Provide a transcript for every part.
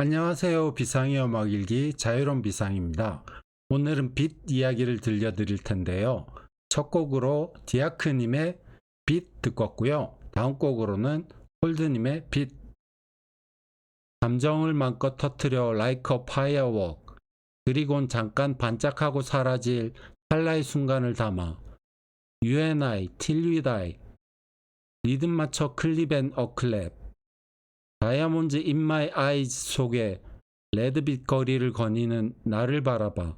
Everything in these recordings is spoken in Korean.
안녕하세요. 비상의 음악 일기 자유로운 비상입니다. 오늘은 빛 이야기를 들려드릴 텐데요. 첫 곡으로 디아크님의 빛 듣고 왔고요. 다음 곡으로는 홀드님의 빛. 감정을 마음껏 터트려 like a firework. 그리곤 잠깐 반짝하고 사라질 찰나의 순간을 담아 You and I, Till We Die. 리듬 맞춰 클립 앤 어클랩. 다이아몬드 my eyes 속에 레드빛 거리를 거니는 나를 바라봐.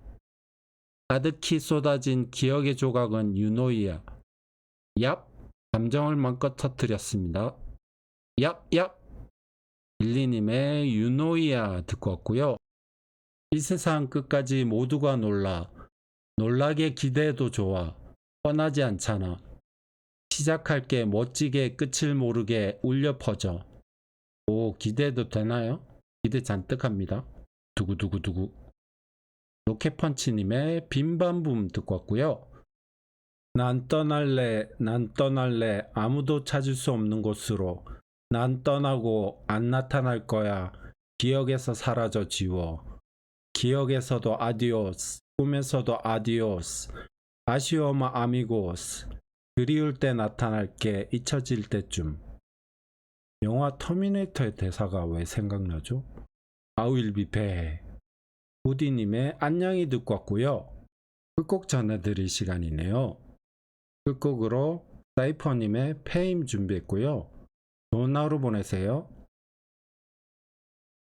가득히 쏟아진 기억의 조각은 유노이야. 얍! 감정을 마음껏 터뜨렸습니다. 얍! 얍! 빌리님의 유노이야 듣고 왔고요. 이 세상 끝까지 모두가 놀라. 놀라게 기대해도 좋아. 뻔하지 않잖아. 시작할 게 멋지게 끝을 모르게 울려 퍼져. 오, 기대해도 되나요? 기대 잔뜩 합니다. 두구두구두구. 로켓펀치님의 빈밤붐 듣고 왔고요. 난 떠날래, 난 떠날래, 아무도 찾을 수 없는 곳으로. 난 떠나고 안 나타날 거야. 기억에서 사라져 지워. 기억에서도 아디오스, 꿈에서도 아디오스. 아쉬워마 아미고스. 그리울 때 나타날게 잊혀질 때쯤. 영화 터미네이터의 대사가 왜 생각나죠? 아윌비 배. 부디님의 안녕히 듣고 왔고요. 끝곡 전해드릴 시간이네요. 끝곡으로 사이퍼님의 페임 준비했고요. 좋은 하루 보내세요.